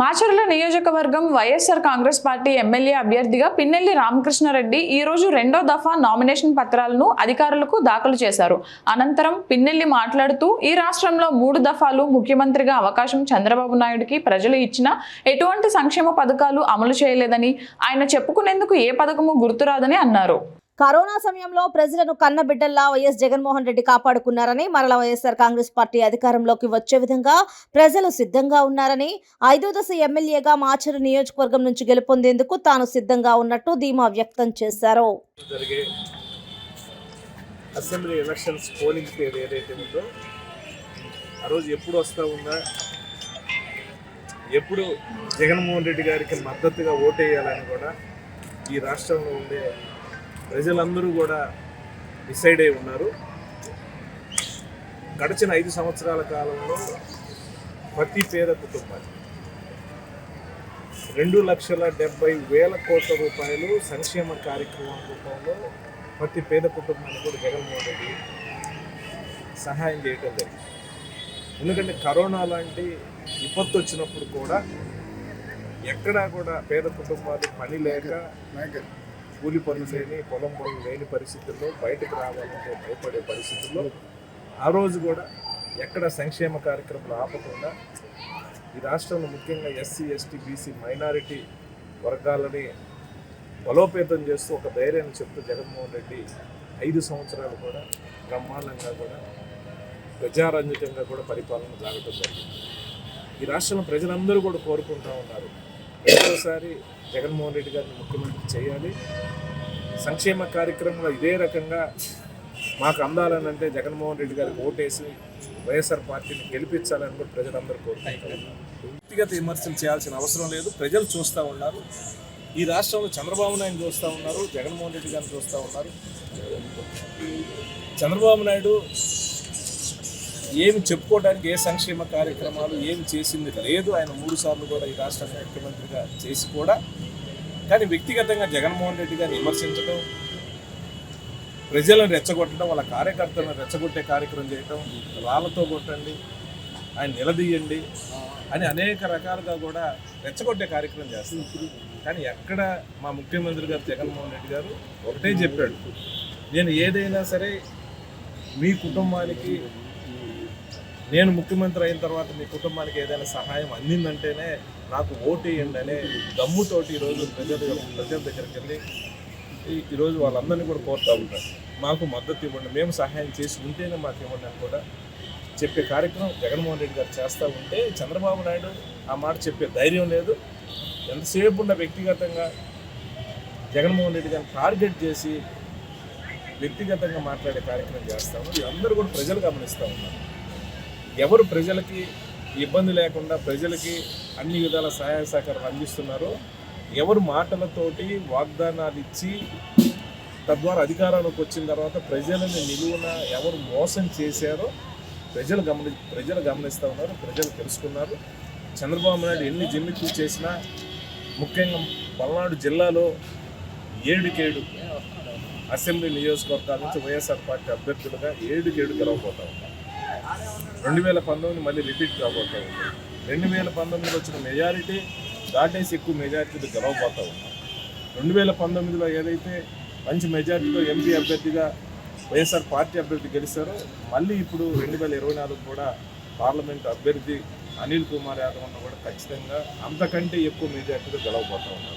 మాచర్ల నియోజకవర్గం YSR Congress party MLA అభ్యర్థిగా పిన్నెల్లి రామకృష్ణారెడ్డి ఈ రోజు రెండో దఫా నామినేషన్ పత్రాలను అధికారులకు దాఖలు చేశారు. అనంతరం పిన్నెల్లి మాట్లాడుతూ ఈ రాష్ట్రంలో మూడు దఫాలు ముఖ్యమంత్రిగా అవకాశం చంద్రబాబు నాయుడుకి ప్రజలు ఇచ్చిన ఎటువంటి సంక్షేమ పథకాలు అమలు చేయలేదని ఆయన చెప్పుకునేందుకు ఏ పథకము గుర్తురాదని అన్నారు. కరోనా సమయంలో ప్రజలను కన్నబిడ్డల్లా వైఎస్ జగన్మోహన్ రెడ్డి కాపాడుకున్నారని మరల వైఎస్ఆర్ కాంగ్రెస్ పార్టీ అధికారంలోకి వచ్చే విధంగా ప్రజలు సిద్ధంగా ఉన్నారని ఐదో దశ ఎమ్మెల్యేగా మాచరు నియోజకవర్గం నుంచి గెలుపొందేందుకు తాను సిద్ధంగా ఉన్నట్టు ధీమా వ్యక్తం చేశారు. అసెంబ్లీ ఎలక్షన్స్ పోలింగ్ పేరు ఏదైతే ఉందో ఆ రోజు ఎప్పుడు వస్తూ ఉందా? ఎప్పుడు జగన్మోహన్ రెడ్డి గారికి మద్దతుగా ఓటేయాలని కూడా ఈ రాష్ట్రంలో ఉండే ప్రజలందరూ కూడా డిసైడ్ అయి ఉన్నారు. గడిచిన ఐదు సంవత్సరాల కాలంలో ప్రతి పేద కుటుంబానికి రెండు లక్షల డెబ్బై వేల కోట్ల రూపాయలు సంక్షేమ కార్యక్రమం రూపంలో ప్రతి పేద కుటుంబానికి కూడా జగన్మోహన్ రెడ్డి సహాయం చేయటం జరిగింది. ఎందుకంటే కరోనా లాంటి విపత్తు వచ్చినప్పుడు కూడా ఎక్కడా కూడా పేద కుటుంబాలు పని లేక కూలి పనులు లేని పొలం పనులు లేని పరిస్థితుల్లో బయటకు రావాలంటే భయపడే పరిస్థితుల్లో ఆ రోజు కూడా ఎక్కడ సంక్షేమ కార్యక్రమాలు ఆపకుండా ఈ రాష్ట్రంలో ముఖ్యంగా ఎస్సీ ఎస్టీ బీసీ మైనారిటీ వర్గాలని బలోపేతం చేస్తూ ఒక ధైర్యాన్ని చెప్తూ జగన్మోహన్ రెడ్డి ఐదు సంవత్సరాలు కూడా బ్రహ్మాండంగా కూడా ప్రజారంజకంగా కూడా పరిపాలన సాగటం జరిగింది. ఈ రాష్ట్రంలో ప్రజలందరూ కూడా కోరుకుంటూ ఉన్నారు. రెండోసారి జగన్మోహన్ రెడ్డి గారిని ముఖ్యమంత్రి చేయాలి. సంక్షేమ కార్యక్రమంలో ఇదే రకంగా మాకు అందాలని అంటే జగన్మోహన్ రెడ్డి గారికి ఓటేసి వైఎస్ఆర్ పార్టీని గెలిపించాలని కూడా ప్రజలందరూ కోరుకుంటారు వ్యక్తిగత విమర్శలు చేయాల్సిన అవసరం లేదు. ప్రజలు చూస్తూ ఉన్నారు. ఈ రాష్ట్రంలో చంద్రబాబు నాయుడు చూస్తూ ఉన్నారు. జగన్మోహన్ రెడ్డి గారిని చూస్తూ ఉన్నారు. చంద్రబాబు నాయుడు ఏమి చెప్పుకోవడానికి ఏ సంక్షేమ కార్యక్రమాలు ఏమి చేసింది లేదు. ఆయన మూడు సార్లు కూడా ఈ రాష్ట్ర ముఖ్యమంత్రిగా చేసి కూడా కానీ వ్యక్తిగతంగా జగన్మోహన్ రెడ్డి గారిని విమర్శించడం ప్రజలను రెచ్చగొట్టడం వాళ్ళ కార్యకర్తలను రెచ్చగొట్టే కార్యక్రమం చేయటం రాళ్ళతో కొట్టండి ఆయన నిలదీయండి అని అనేక రకాలుగా కూడా రెచ్చగొట్టే కార్యక్రమం చేస్తుంది కానీ ఎక్కడ మా ముఖ్యమంత్రి గారు జగన్మోహన్ రెడ్డి గారు ఒకటే చెప్పాడు. నేను ఏదైనా సరే మీ కుటుంబానికి నేను ముఖ్యమంత్రి అయిన తర్వాత మీ కుటుంబానికి ఏదైనా సహాయం అందిందంటేనే నాకు ఓటేయండి అనే దమ్ముతోటి ఈరోజు ప్రజల ప్రజల దగ్గరికి వెళ్ళి ఈరోజు వాళ్ళందరినీ కూడా కోరుతూ ఉంటారు. మాకు మద్దతు ఇవ్వండి మేము సహాయం చేసి ఉంటేనే మాకు ఇవ్వండి అని కూడా చెప్పే కార్యక్రమం జగన్మోహన్ రెడ్డి గారు చేస్తూ ఉంటే చంద్రబాబు నాయుడు ఆ మాట చెప్పే ధైర్యం లేదు. ఎంతసేపు ఉన్న వ్యక్తిగతంగా జగన్మోహన్ రెడ్డి గారిని టార్గెట్ చేసి వ్యక్తిగతంగా మాట్లాడే కార్యక్రమం చేస్తాము అందరూ కూడా ప్రజలు గమనిస్తూ ఉన్నారు. ఎవరు ప్రజలకి ఇబ్బంది లేకుండా ప్రజలకి అన్ని విధాల సహాయ సహకారం అందిస్తున్నారో ఎవరు మాటలతోటి వాగ్దానాలు ఇచ్చి తద్వారా అధికారంలోకి వచ్చిన తర్వాత ప్రజలని నిలువున ఎవరు మోసం చేశారో ప్రజలు గమని ప్రజలు గమనిస్తూ ఉన్నారు ప్రజలు తెలుసుకున్నారు. చంద్రబాబు నాయుడు ఎన్ని జిమ్మిక్లు చేసినా ముఖ్యంగా పల్నాడు జిల్లాలో ఏడుకేడు అసెంబ్లీ నియోజకవర్గాల నుంచి వైఎస్ఆర్ పార్టీ అభ్యర్థులుగా ఏడుకేడు గెలవబోతా ఉన్నారు. రెండు వేల పంతొమ్మిది మళ్ళీ రిపీట్ కాబోతా ఉంది. రెండు వేల పంతొమ్మిదిలో వచ్చిన మెజారిటీ దాటేసి ఎక్కువ మెజారిటీతో గెలవబోతా ఉన్నాం రెండు వేల పంతొమ్మిదిలో ఏదైతే మంచి మెజారిటీతో ఎంపీ అభ్యర్థిగా వైఎస్ఆర్ పార్టీ అభ్యర్థి గెలిచారో మళ్ళీ ఇప్పుడు రెండు వేల ఇరవై నాలుగు కూడా పార్లమెంట్ అభ్యర్థి అనిల్ కుమార్ యాదవ్ అన్న కూడా ఖచ్చితంగా అంతకంటే ఎక్కువ మెజార్టీతో గెలవబోతా ఉన్నారు.